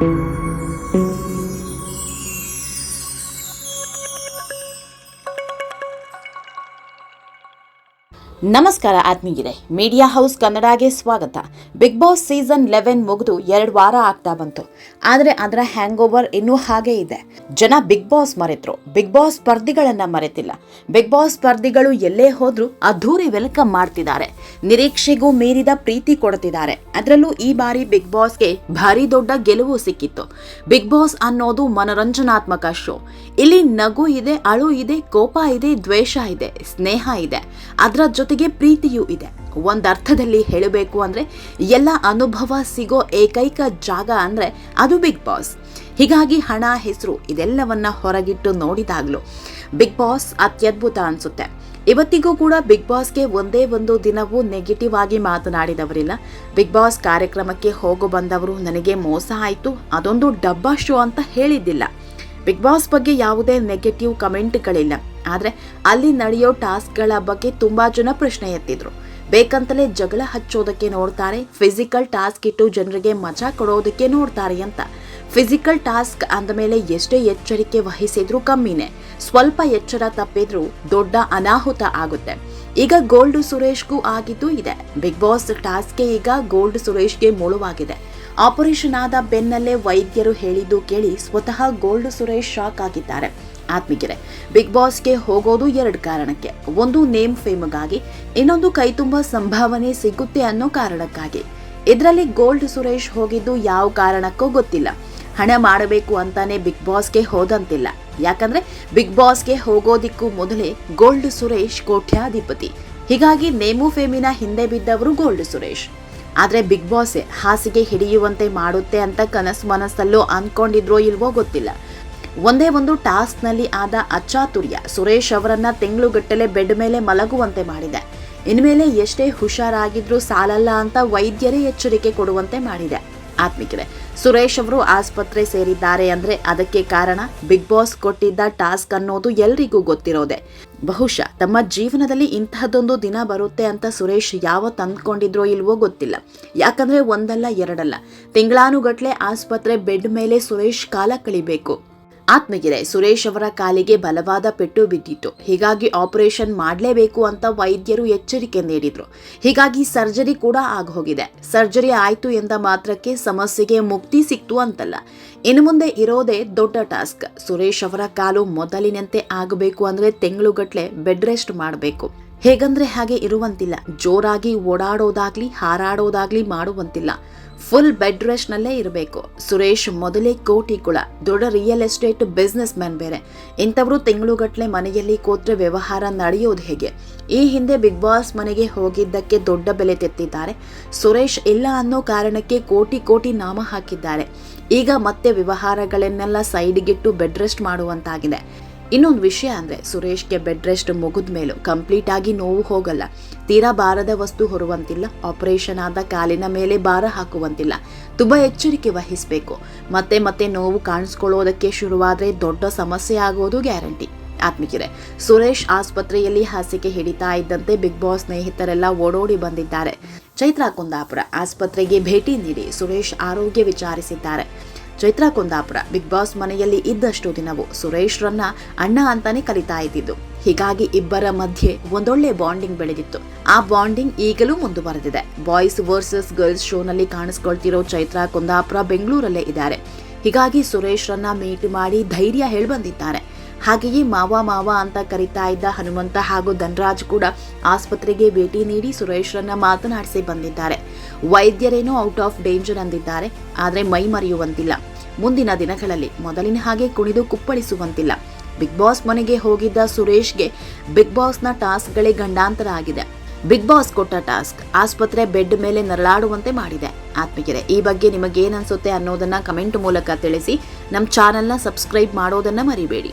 thank you ನಮಸ್ಕಾರ ಆತ್ಮೀಯರೇ. Media house ಕನ್ನಡಗೆ ಸ್ವಾಗತ. ಬಿಗ್ ಬಾಸ್ ಸೀಸನ್ ಲೆವೆನ್ ಮುಗಿದು ಎರಡು ವಾರ ಆಗ್ತಾ ಬಂತು. ಆದರೆ ಅದರ ಹ್ಯಾಂಗ್ ಓವರ್ ಇನ್ನೂ ಹಾಗೆ ಇದೆ. ಜನ ಬಿಗ್ ಬಾಸ್ ಮರೆತರು. ಬಿಗ್ ಬಾಸ್ ಸ್ಪರ್ಧಿಗಳನ್ನು ಮರೆತಿಲ್ಲ. ಬಿಗ್ ಬಾಸ್ ಸ್ಪರ್ಧಿಗಳು ಎಲ್ಲೇ ಹೋದರೂ ಅದ್ಧೂರಿ ವೆಲ್ಕಮ್ ಮಾಡ್ತಿದ್ದಾರೆ. ನಿರೀಕ್ಷೆಗೂ ಮೀರಿದ ಪ್ರೀತಿ ಕೊಡ್ತಿದ್ದಾರೆ ಅದರಲ್ಲೂ ಈ ಬಾರಿ ಬಿಗ್ ಬಾಸ್ಗೆ ಭಾರಿ ದೊಡ್ಡ ಗೆಲುವು ಸಿಕ್ಕಿತ್ತು. ಬಿಗ್ ಬಾಸ್ ಅನ್ನೋದು ಮನೋರಂಜನಾತ್ಮಕ ಶೋ ಇಲ್ಲಿ ನಗು ಇದೆ, ಅಳು ಇದೆ, ಕೋಪ ಇದೆ, ದ್ವೇಷ ಇದೆ, ಸ್ನೇಹ ಇದೆ. ಅದರ ಜೊತೆಗೆ ಪ್ರೀತಿಯೂ ಇದೆ. ಒಂದರ್ಥದಲ್ಲಿ ಹೇಳಬೇಕು ಅಂದರೆ ಎಲ್ಲ ಅನುಭವ ಸಿಗೋ ಏಕೈಕ ಜಾಗ ಅಂದರೆ ಅದು ಬಿಗ್ ಬಾಸ್ ಹೀಗಾಗಿ ಹಣ, ಹೆಸರು ಇದೆಲ್ಲವನ್ನ ಹೊರಗಿಟ್ಟು ನೋಡಿದಾಗ್ಲೂ ಬಿಗ್ ಬಾಸ್ ಅತ್ಯದ್ಭುತ ಅನಿಸುತ್ತೆ. ಇವತ್ತಿಗೂ ಕೂಡ ಬಿಗ್ ಬಾಸ್ಗೆ ಒಂದೇ ಒಂದು ದಿನವೂ ನೆಗೆಟಿವ್ ಆಗಿ ಮಾತನಾಡಿದವರಿಲ್ಲ. ಬಿಗ್ ಬಾಸ್ ಕಾರ್ಯಕ್ರಮಕ್ಕೆ ಹೋಗೋ ಬಂದವರು ನನಗೆ ಮೋಸ ಆಯಿತು, ಅದೊಂದು ಡಬ್ಬಾ ಶೋ ಅಂತ ಹೇಳಿದ್ದಿಲ್ಲ. ಬಿಗ್ ಬಾಸ್ ಬಗ್ಗೆ ಯಾವುದೇ ನೆಗೆಟಿವ್ ಕಮೆಂಟ್ಗಳಿಲ್ಲ ಆದರೆ ಅಲ್ಲಿ ನಡೆಯೋ ಟಾಸ್ಕ್ಗಳ ಬಗ್ಗೆ ತುಂಬ ಜನ ಪ್ರಶ್ನೆ ಎತ್ತಿದ್ರು. ಬೇಕಂತಲೇ ಜಗಳ ಹಚ್ಚೋದಕ್ಕೆ ನೋಡ್ತಾರೆ ಫಿಸಿಕಲ್ ಟಾಸ್ಕ್ ಇಟ್ಟು ಜನರಿಗೆ ಮಜಾ ಕೊಡೋದಕ್ಕೆ ನೋಡ್ತಾರೆ ಅಂತ. ಫಿಸಿಕಲ್ ಟಾಸ್ಕ್ ಅಂದಮೇಲೆ ಎಷ್ಟೇ ಎಚ್ಚರಿಕೆ ವಹಿಸಿದ್ರೂ ಕಮ್ಮಿನೇ. ಸ್ವಲ್ಪ ಎಚ್ಚರ ತಪ್ಪಿದ್ರೂ ದೊಡ್ಡ ಅನಾಹುತ ಆಗುತ್ತೆ. ಈಗ ಗೋಲ್ಡ್ ಸುರೇಶ್ಗೂ ಆಗಿದ್ದು ಇದೆ. ಬಿಗ್ ಬಾಸ್ ಟಾಸ್ಕ್ಗೆ ಈಗ ಗೋಲ್ಡ್ ಸುರೇಶ್ಗೆ ಮುಳುವಾಗಿದೆ. ಆಪರೇಷನ್ ಆದ ಬೆನ್ನಲ್ಲೇ ವೈದ್ಯರು ಹೇಳಿದ್ದು ಕೇಳಿ ಸ್ವತಃ ಗೋಲ್ಡ್ ಸುರೇಶ್ ಶಾಕ್ ಆಗಿದ್ದಾರೆ. ಆತ್ಮಿಗೆರೆ ಬಿಗ್ ಬಾಸ್ಗೆ ಹೋಗೋದು ಎರಡು ಕಾರಣಕ್ಕೆ. ಒಂದು ನೇಮ್ ಫೇಮ್ಗಾಗಿ ಇನ್ನೊಂದು ಕೈ ತುಂಬ ಸಂಭಾವನೆ ಸಿಗುತ್ತೆ ಅನ್ನೋ ಕಾರಣಕ್ಕಾಗಿ. ಇದರಲ್ಲಿ ಗೋಲ್ಡ್ ಸುರೇಶ್ ಹೋಗಿದ್ದು ಯಾವ ಕಾರಣಕ್ಕೂ ಗೊತ್ತಿಲ್ಲ. ಹಣ ಮಾಡಬೇಕು ಅಂತಾನೆ ಬಿಗ್ ಬಾಸ್ಗೆ ಹೋದಂತಿಲ್ಲ. ಯಾಕಂದ್ರೆ ಬಿಗ್ ಬಾಸ್ಗೆ ಹೋಗೋದಿಕ್ಕೂ ಮೊದಲೇ ಗೋಲ್ಡ್ ಸುರೇಶ್ ಕೋಟ್ಯಾಧಿಪತಿ. ಹೀಗಾಗಿ ನೇಮು ಫೇಮಿನ ಹಿಂದೆ ಬಿದ್ದವರು ಗೋಲ್ಡ್ ಸುರೇಶ್ ಆದ್ರೆ ಬಿಗ್ ಬಾಸ್ ಹಾಸಿಗೆ ಹಿಡಿಯುವಂತೆ ಮಾಡುತ್ತೆ ಅಂತ ಕನಸು ಮನಸ್ಸಲ್ಲೋ ಅಂದ್ಕೊಂಡಿದ್ರೋ ಇಲ್ವೋ ಗೊತ್ತಿಲ್ಲ. ಒಂದೇ ಒಂದು ಟಾಸ್ಕ್ನಲ್ಲಿ ಆದ ಅಚಾತುರ್ಯ ಸುರೇಶ್ ಅವರನ್ನ ತಿಂಗಳುಗಟ್ಟಲೆ ಬೆಡ್ ಮೇಲೆ ಮಲಗುವಂತೆ ಮಾಡಿದೆ. ಇನ್ಮೇಲೆ ಎಷ್ಟೇ ಹುಷಾರಾಗಿದ್ರೂ ಸಾಲಲ್ಲ ಅಂತ ವೈದ್ಯರೇ ಎಚ್ಚರಿಕೆ ಕೊಡುವಂತೆ ಮಾಡಿದೆ. ಆತ್ಮಿಕರೆ, ಸುರೇಶ್ ಅವರು ಆಸ್ಪತ್ರೆ ಸೇರಿದ್ದಾರೆ ಅಂದ್ರೆ ಅದಕ್ಕೆ ಕಾರಣ ಬಿಗ್ ಬಾಸ್ ಕೊಟ್ಟಿದ್ದ ಟಾಸ್ಕ್ ಅನ್ನೋದು ಎಲ್ರಿಗೂ ಗೊತ್ತಿರೋದೆ. ಬಹುಶಃ ತಮ್ಮ ಜೀವನದಲ್ಲಿ ಇಂತಹದ್ದೊಂದು ದಿನ ಬರುತ್ತೆ ಅಂತ ಸುರೇಶ್ ಯಾವತ್ತು ಅಂದ್ಕೊಂಡಿದ್ರೋ ಇಲ್ವೋ ಗೊತ್ತಿಲ್ಲ. ಯಾಕಂದ್ರೆ ಒಂದಲ್ಲ ಎರಡಲ್ಲ. ತಿಂಗಳಾನುಗಟ್ಲೆ ಆಸ್ಪತ್ರೆ ಬೆಡ್ ಮೇಲೆ ಸುರೇಶ್ ಕಾಲ ಕಳಿಬೇಕು. ಆತ್ಮಗಿರೆ, ಸುರೇಶ್ ಅವರ ಕಾಲಿಗೆ ಬಲವಾದ ಪೆಟ್ಟು ಬಿದ್ದಿತ್ತು. ಹೀಗಾಗಿ ಆಪರೇಷನ್ ಮಾಡಲೇಬೇಕು ಅಂತ ವೈದ್ಯರು ಎಚ್ಚರಿಕೆ ನೀಡಿದ್ರು. ಹೀಗಾಗಿ ಸರ್ಜರಿ ಕೂಡ ಆಗೋಗಿದೆ ಸರ್ಜರಿ ಆಯ್ತು ಎಂದ ಮಾತ್ರಕ್ಕೆ ಸಮಸ್ಯೆಗೆ ಮುಕ್ತಿ ಸಿಕ್ತು ಅಂತಲ್ಲ. ಇನ್ನು ಮುಂದೆ ಇರೋದೇ ದೊಡ್ಡ ಟಾಸ್ಕ್. ಸುರೇಶ್ ಅವರ ಕಾಲು ಮೊದಲಿನಂತೆ ಆಗಬೇಕು ಅಂದ್ರೆ ತಿಂಗಳುಗಟ್ಲೆ ಬೆಡ್ ರೆಸ್ಟ್ ಮಾಡಬೇಕು. ಹೇಗಂದ್ರೆ ಹಾಗೆ ಇರುವಂತಿಲ್ಲ. ಜೋರಾಗಿ ಓಡಾಡೋದಾಗ್ಲಿ, ಹಾರಾಡೋದಾಗ್ಲಿ ಮಾಡುವಂತಿಲ್ಲ. ಫುಲ್ ಬೆಡ್ ರೆಸ್ಟ್ ನಲ್ಲೇ ಇರಬೇಕು. ಸುರೇಶ್ ಮೊದಲೇ ಕೋಟಿ ಕುಳ ದೊಡ್ಡ ರಿಯಲ್ ಎಸ್ಟೇಟ್ ಬಿಸ್ನೆಸ್ ಮ್ಯಾನ್ ಬೇರೆ. ಇಂಥವರು ತಿಂಗಳುಗಟ್ಟಲೆ ಮನೆಯಲ್ಲಿ ಕೂತ್ರೆ ವ್ಯವಹಾರ ನಡೆಯೋದು ಹೇಗೆ? ಈ ಹಿಂದೆ ಬಿಗ್ ಬಾಸ್ ಮನೆಗೆ ಹೋಗಿದ್ದಕ್ಕೆ ದೊಡ್ಡ ಬೆಲೆ ತೆತ್ತಿದ್ದಾರೆ. ಸುರೇಶ್ ಇಲ್ಲ ಅನ್ನೋ ಕಾರಣಕ್ಕೆ ಕೋಟಿ ಕೋಟಿ ನಾಮ ಹಾಕಿದ್ದಾರೆ. ಈಗ ಮತ್ತೆ ವ್ಯವಹಾರಗಳನ್ನೆಲ್ಲ ಸೈಡ್ಗಿಟ್ಟು ಬೆಡ್ ರೆಸ್ಟ್ ಮಾಡುವಂತಾಗಿದೆ. ಇನ್ನೊಂದು ವಿಷಯ ಅಂದ್ರೆ ಸುರೇಶ್ಗೆ ಬೆಡ್ ರೆಸ್ಟ್ ಮುಗಿದ ಮೇಲೂ ಕಂಪ್ಲೀಟ್ ಆಗಿ ನೋವು ಹೋಗಲ್ಲ. ತೀರಾ ಬಾರದ ವಸ್ತು ಹೊರುವಂತಿಲ್ಲ, ಆಪರೇಷನ್ ಆದ ಕಾಲಿನ ಮೇಲೆ ಭಾರ ಹಾಕುವಂತಿಲ್ಲ. ತುಂಬಾ ಎಚ್ಚರಿಕೆ ವಹಿಸಬೇಕು. ಮತ್ತೆ ಮತ್ತೆ ನೋವು ಕಾಣಿಸ್ಕೊಳ್ಳೋದಕ್ಕೆ ಶುರುವಾದರೆ ದೊಡ್ಡ ಸಮಸ್ಯೆ ಆಗೋದು ಗ್ಯಾರಂಟಿ. ಆತ್ಮಿಕಿರೆ, ಸುರೇಶ್ ಆಸ್ಪತ್ರೆಯಲ್ಲಿ ಹಾಸಿಗೆ ಹಿಡಿತಾ ಇದ್ದಂತೆ ಬಿಗ್ ಬಾಸ್ ಸ್ನೇಹಿತರೆಲ್ಲ ಓಡೋಡಿ ಬಂದಿದ್ದಾರೆ. ಚೈತ್ರಾ ಕುಂದಾಪುರ ಆಸ್ಪತ್ರೆಗೆ ಭೇಟಿ ನೀಡಿ ಸುರೇಶ್ ಆರೋಗ್ಯ ವಿಚಾರಿಸಿದ್ದಾರೆ. ಚೈತ್ರಾ ಕುಂದಾಪುರ ಬಿಗ್ ಬಾಸ್ ಮನೆಯಲ್ಲಿ ಇದ್ದಷ್ಟು ದಿನವೂ ಸುರೇಶ್ರನ್ನ ಅಣ್ಣ ಅಂತಾನೆ ಕಲಿತಾ ಇದ್ದಿದ್ದು. ಹೀಗಾಗಿ ಇಬ್ಬರ ಮಧ್ಯೆ ಒಂದೊಳ್ಳೆ ಬಾಂಡಿಂಗ್ ಬೆಳೆದಿತ್ತು. ಆ ಬಾಂಡಿಂಗ್ ಈಗಲೂ ಮುಂದುವರೆದಿದೆ. ಬಾಯ್ಸ್ ವರ್ಸಸ್ ಗರ್ಲ್ಸ್ ಶೋನಲ್ಲಿ ಕಾಣಿಸ್ಕೊಳ್ತಿರೋ ಚೈತ್ರಾ ಕುಂದಾಪುರ ಬೆಂಗಳೂರಲ್ಲೇ ಇದ್ದಾರೆ. ಹೀಗಾಗಿ ಸುರೇಶ್ರನ್ನ ಮೀಟ್ ಮಾಡಿ ಧೈರ್ಯ ಹೇಳಿ ಬಂದಿದ್ದಾರೆ ಹಾಗೆಯೇ ಮಾವ ಮಾವ ಅಂತ ಕರಿತಾ ಇದ್ದ ಹನುಮಂತ ಹಾಗೂ ಧನರಾಜ್ ಕೂಡ ಆಸ್ಪತ್ರೆಗೆ ಭೇಟಿ ನೀಡಿ ಸುರೇಶ್ರನ್ನ ಮಾತನಾಡಿಸಿ ಬಂದಿದ್ದಾರೆ. ವೈದ್ಯರೇನೋ ಔಟ್ ಆಫ್ ಡೇಂಜರ್ ಅಂದಿದ್ದಾರೆ. ಆದರೆ ಮೈ ಮರೆಯುವಂತಿಲ್ಲ. ಮುಂದಿನ ದಿನಗಳಲ್ಲಿ ಮೊದಲಿನ ಹಾಗೆ ಕುಣಿದು ಕುಪ್ಪಳಿಸುವಂತಿಲ್ಲ. ಬಿಗ್ ಬಾಸ್ ಮನೆಗೆ ಹೋಗಿದ್ದ ಸುರೇಶ್ಗೆ ಬಿಗ್ ಬಾಸ್ನ ಟಾಸ್ಕ್ಗಳೇ ಗಂಡಾಂತರ ಆಗಿದೆ. ಬಿಗ್ ಬಾಸ್ ಕೊಟ್ಟ ಟಾಸ್ಕ್ ಆಸ್ಪತ್ರೆ ಬೆಡ್ ಮೇಲೆ ನರಳಾಡುವಂತೆ ಮಾಡಿದೆ. ಆತ್ಮಿಕರೆ ಈ ಬಗ್ಗೆ ನಿಮಗೇನನ್ಸುತ್ತೆ ಅನ್ನೋದನ್ನ ಕಮೆಂಟ್ ಮೂಲಕ ತಿಳಿಸಿ ನಮ್ಮ ಚಾನೆಲ್ನ ಸಬ್ಸ್ಕ್ರೈಬ್ ಮಾಡೋದನ್ನ ಮರಿಬೇಡಿ.